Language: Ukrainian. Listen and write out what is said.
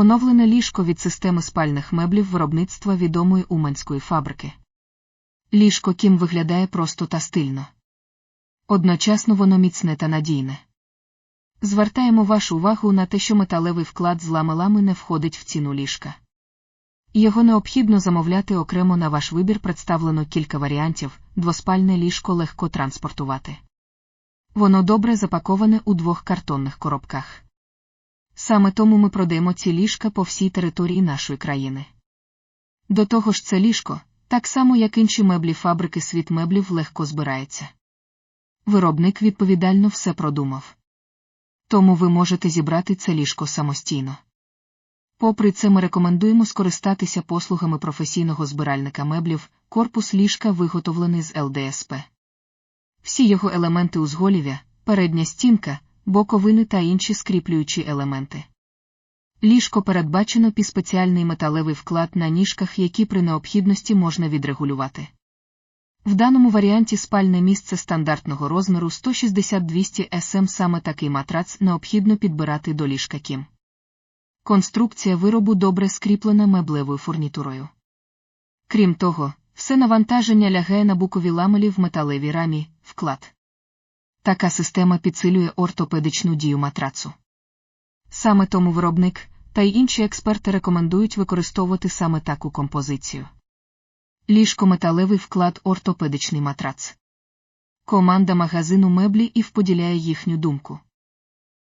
Оновлене ліжко від системи спальних меблів виробництва відомої уманської фабрики. Ліжко Кім виглядає просто та стильно. Одночасно воно міцне та надійне. Звертаємо вашу увагу на те, що металевий вклад з ламелами не входить в ціну ліжка. Його необхідно замовляти окремо на ваш вибір представлено кілька варіантів, двоспальне ліжко легко транспортувати. Воно добре запаковане у двох картонних коробках. Саме тому ми продаємо ці ліжка по всій території нашої країни. До того ж, це ліжко, так само як інші меблі фабрики світ меблів легко збирається. Виробник відповідально все продумав. Тому ви можете зібрати це ліжко самостійно. Попри це, ми рекомендуємо скористатися послугами професійного збиральника меблів, корпус ліжка виготовлений з ЛДСП. Всі його елементи узголів'я, передня стінка, боковини та інші скріплюючі елементи. Ліжко передбачено під спеціальний металевий вклад на ніжках, які при необхідності можна відрегулювати. В даному варіанті спальне місце стандартного розміру 160-200 см саме такий матрац необхідно підбирати до ліжка кім. Конструкція виробу добре скріплена меблевою фурнітурою. Крім того, все навантаження лягає на букові ламелі в металевій рамі, вклад. Така система підсилює ортопедичну дію матрацу. Саме тому виробник та й інші експерти рекомендують використовувати саме таку композицію. Ліжко металевий вклад ортопедичний матрац. Команда магазину меблі і вподіляє їхню думку.